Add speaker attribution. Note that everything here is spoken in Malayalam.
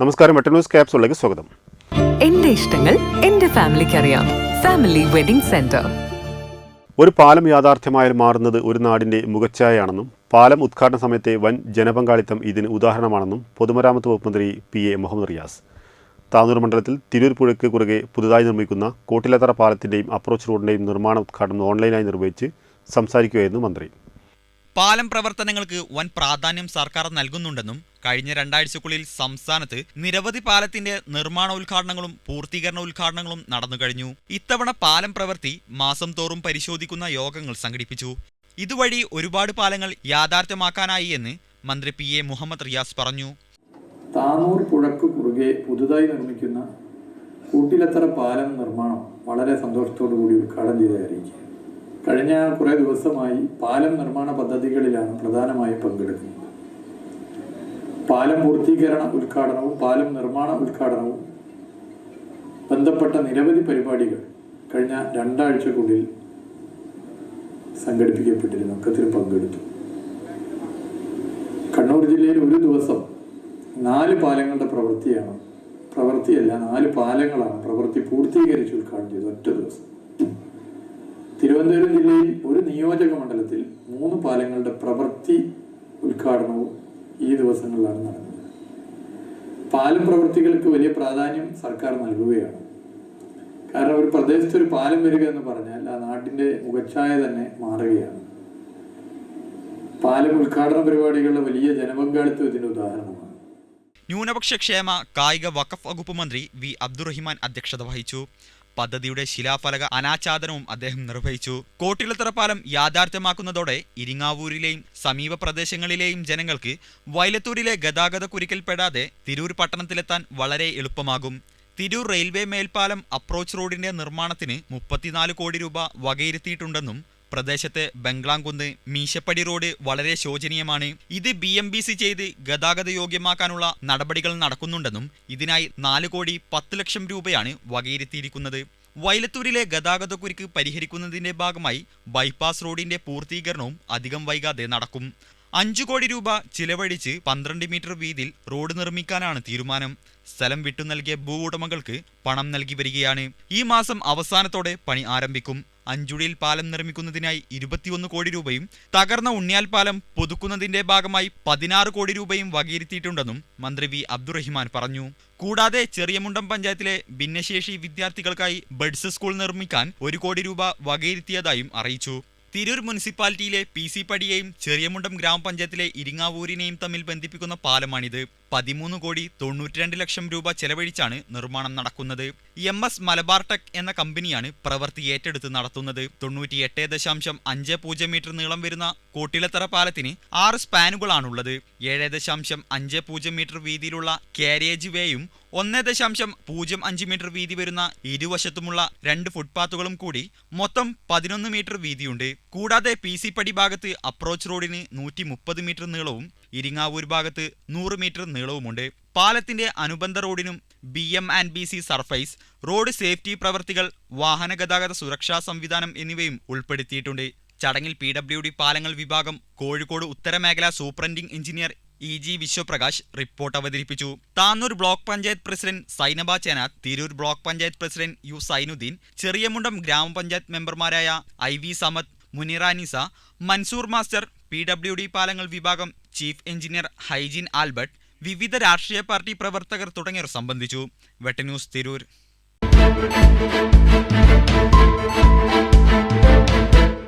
Speaker 1: നമസ്കാരം മെട്ട ന്യൂസ് ക്യാപ്സുകളിലേക്ക് സ്വാഗതം.
Speaker 2: എന്റെ ഇഷ്ടങ്ങൾ എന്റെ ഫാമിലിക്ക് അറിയാം. Family wedding centre.
Speaker 1: ഒരു പാലം യാഥാർത്ഥ്യമായാൽ മാറുന്നത് ഒരു നാടിന്റെ മുഖച്ഛായയാണെന്നും പാലം ഉദ്ഘാടന സമയത്തെ വൻ ജനപങ്കാളിത്തം ഇതിന് ഉദാഹരണമാണെന്നും പൊതുമരാമത്ത് വകുപ്പ് മന്ത്രി പി എ മുഹമ്മദ് റിയാസ്. താനൂർ മണ്ഡലത്തിൽ തിരൂർ പുഴയ്ക്ക് കുറുകെ പുതുതായി നിർമ്മിക്കുന്ന കോട്ടിലത്തറ പാലത്തിന്റെയും അപ്രോച്ച് റോഡിന്റെയും നിർമ്മാണ ഉദ്ഘാടനം ഓൺലൈനായി നിർവഹിച്ച് സംസാരിക്കുകയായിരുന്നു മന്ത്രി.
Speaker 3: പാലം പ്രവർത്തനങ്ങൾക്ക് വൻ പ്രാധാന്യം സർക്കാർ നൽകുന്നുണ്ടെന്നും കഴിഞ്ഞ രണ്ടാഴ്ചക്കുള്ളിൽ സംസ്ഥാനത്ത് നിരവധി പാലത്തിന്റെ നിർമ്മാണ ഉദ്ഘാടനങ്ങളും പൂർത്തീകരണ ഉദ്ഘാടനങ്ങളും നടന്നു കഴിഞ്ഞു. ഇത്തവണ പാലം പ്രവൃത്തി മാസം തോറും പരിശോധിക്കുന്ന യോഗങ്ങൾ സംഘടിപ്പിച്ചു. ഇതുവഴി ഒരുപാട് പാലങ്ങൾ യാഥാർത്ഥ്യമാക്കാനായി എന്ന് മന്ത്രി പി എ മുഹമ്മദ് റിയാസ് പറഞ്ഞു.
Speaker 4: താനൂർ പുഴക്ക് കുറുകെ പുതുതായി നിർമ്മിക്കുന്ന കൂട്ടിലത്തറ പാലം നിർമ്മാണം വളരെ സന്തോഷത്തോടു കൂടി ഉദ്ഘാടനം ചെയ്തായിരിക്കും കഴിഞ്ഞ കുറേ ദിവസമായി പാലം നിർമ്മാണ പദ്ധതികളിലാണ് പ്രധാനമായും പങ്കെടുക്കുന്നത്. പാലം പൂർത്തീകരണ ഉദ്ഘാടനവും പാലം നിർമ്മാണ ഉദ്ഘാടനവും ബന്ധപ്പെട്ട നിരവധി പരിപാടികൾ കഴിഞ്ഞ രണ്ടാഴ്ചക്കുള്ളിൽ സംഘടിപ്പിക്കപ്പെട്ടിരുന്നു. ഒക്കത്തിൽ പങ്കെടുത്തു. കണ്ണൂർ ജില്ലയിൽ ഒരു ദിവസം നാല് പാലങ്ങളുടെ പ്രവൃത്തിയാണ് പ്രവൃത്തിയല്ല നാല് പാലങ്ങളാണ് പ്രവൃത്തി പൂർത്തീകരിച്ച് ഉദ്ഘാടനം ചെയ്തത് ഒറ്റ ദിവസം. തിരുവനന്തപുരം ജില്ലയിൽ ഒരു നിയോജക മണ്ഡലത്തിൽ മൂന്ന് പാലങ്ങളുടെ പ്രവൃത്തി ഉദ്ഘാടനവും ഈ ദിവസങ്ങളിലാണ് നടന്നത്. പാലം പ്രവൃത്തികൾക്ക് വലിയ പ്രാധാന്യം സർക്കാർ നൽകുകയാണ്. കാരണം ഒരു പ്രദേശത്ത് ഒരു പാലം വരിക എന്ന് പറഞ്ഞാൽ ആ നാട്ടിന്റെ മുഖച്ഛായ തന്നെ മാറുകയാണ്. പാലം ഉദ്ഘാടന പരിപാടികളുടെ വലിയ ജനപങ്കാളിത്തം ഇതിന്റെ ഉദാഹരണമാണ്.
Speaker 3: ന്യൂനപക്ഷ ക്ഷേമ കായിക വഖഫ് വകുപ്പ് മന്ത്രി വി അബ്ദുറഹിമാൻ അധ്യക്ഷത വഹിച്ചു. പദ്ധതിയുടെ ശിലാഫലക അനാച്ഛാദനവും അദ്ദേഹം നിർവഹിച്ചു. കോട്ടിലത്തറ പാലം യാഥാർത്ഥ്യമാക്കുന്നതോടെ ഇരിങ്ങാവൂരിലെയും സമീപ പ്രദേശങ്ങളിലെയും ജനങ്ങൾക്ക് വയലത്തൂരിലെ ഗതാഗത കുരുക്കിൽപ്പെടാതെ തിരൂർ പട്ടണത്തിലെത്താൻ വളരെ എളുപ്പമാകും. തിരൂർ റെയിൽവേ മേൽപ്പാലം അപ്രോച്ച് റോഡിന്റെ നിർമ്മാണത്തിന് മുപ്പത്തിനാല് കോടി രൂപ വകയിരുത്തിയിട്ടുണ്ടെന്നും പ്രദേശത്തെ ബംഗ്ലാംകുന്ന് മീശപ്പടി റോഡ് വളരെ ശോചനീയമാണ്. ഇത് ബി എം ബി സി ചെയ്ത് ഗതാഗത യോഗ്യമാക്കാനുള്ള നടപടികൾ നടക്കുന്നുണ്ടെന്നും ഇതിനായി നാല് കോടി പത്ത് ലക്ഷം രൂപയാണ് വകയിരുത്തിയിരിക്കുന്നത്. വൈലത്തൂരിലെ ഗതാഗത കുരുക്ക് പരിഹരിക്കുന്നതിന്റെ ഭാഗമായി ബൈപ്പാസ് റോഡിന്റെ പൂർത്തീകരണവും അധികം വൈകാതെ നടക്കും. അഞ്ചു കോടി രൂപ ചിലവഴിച്ച് പന്ത്രണ്ട് മീറ്റർ വീതിയിൽ റോഡ് നിർമ്മിക്കാനാണ് തീരുമാനം. സ്ഥലം വിട്ടു നൽകിയ ഭൂ ഉടമകൾക്ക് പണം നൽകി വരികയാണ്. ഈ മാസം അവസാനത്തോടെ പണി ആരംഭിക്കും. അഞ്ചുഴിയിൽ പാലം നിർമ്മിക്കുന്നതിനായി ഇരുപത്തിയൊന്ന് കോടി രൂപയും തകർന്ന ഉണ്ണിയാൽ പാലം പുതുക്കുന്നതിന്റെ ഭാഗമായി പതിനാറ് കോടി രൂപയും വകയിരുത്തിയിട്ടുണ്ടെന്നും മന്ത്രി വി. അബ്ദുറഹിമാൻ പറഞ്ഞു. കൂടാതെ ചെറിയമുണ്ടം പഞ്ചായത്തിലെ ഭിന്നശേഷി വിദ്യാർത്ഥികൾക്കായി ബഡ്സ് സ്കൂൾ നിർമ്മിക്കാൻ ഒരു കോടി രൂപ വകയിരുത്തിയതായും അറിയിച്ചു. തിരൂർ മുനിസിപ്പാലിറ്റിയിലെ പി സി പടിയെയും ചെറിയമുണ്ടം ഗ്രാമപഞ്ചായത്തിലെ ഇരിങ്ങാവൂരിനെയും തമ്മിൽ ബന്ധിപ്പിക്കുന്ന പാലമാണിത്. പതിമൂന്ന് കോടി തൊണ്ണൂറ്റിരണ്ട് ലക്ഷം രൂപ ചെലവഴിച്ചാണ് നിർമ്മാണം നടക്കുന്നത്. എം എസ് മലബാർ ടെക് എന്ന കമ്പനിയാണ് പ്രവൃത്തി ഏറ്റെടുത്ത് നടത്തുന്നത്. തൊണ്ണൂറ്റിയെട്ട് ദശാംശം അഞ്ച് പൂജ്യം മീറ്റർ നീളം വരുന്ന കോട്ടിലത്തറ പാലത്തിന് ആറ് സ്പാനുകളാണുള്ളത്. ഏഴ് ദശാംശം അഞ്ച് പൂജ്യം മീറ്റർ വീതിയിലുള്ള കാരേജ് വേയും ഒന്ന് ദശാംശം പൂജ്യം അഞ്ച് മീറ്റർ വീതി വരുന്ന ഇരുവശത്തുമുള്ള രണ്ട് ഫുട്പാത്തുകളും കൂടി മൊത്തം പതിനൊന്ന് മീറ്റർ വീതിയുണ്ട്. കൂടാതെ പി സി പടി ഭാഗത്ത് അപ്രോച്ച് റോഡിന് നൂറ്റി മുപ്പത് മീറ്റർ നീളവും ഇരിങ്ങാവൂർ ഭാഗത്ത് നൂറ് മീറ്റർ നീളവുമുണ്ട്. പാലത്തിന്റെ അനുബന്ധ റോഡിനും B M and B C surface road safety പ്രവർത്തികൾ വാഹന ഗതാഗത സുരക്ഷാ സംവിധാനം എന്നിവയും ഉൾപ്പെടുത്തിയിട്ടുണ്ട്. ചടങ്ങിൽ പി ഡബ്ല്യു ഡി പാലങ്ങൾ വിഭാഗം Kozhikode ഉത്തരമേഖല superintending engineer E G Vishwaprakash report അവതരിപ്പിച്ചു. Tanur block panchayat president Zainaba Chenath Tirur block panchayat president U Zainudheen Cheriyamundam ഗ്രാമപഞ്ചായത്ത് മെമ്പർമാരായ I V Samad Munira Nisa Mansoor master P W D പാലങ്ങൾ വിഭാഗം ചീഫ് എഞ്ചിനീയർ ഹൈജിൻ ആൽബർട്ട് വിവിധ രാഷ്ട്രീയ പാർട്ടി പ്രവർത്തകർ തുടങ്ങിയവർ സംബന്ധിച്ചു. വെട്ടന്യൂസ് തിരൂർ.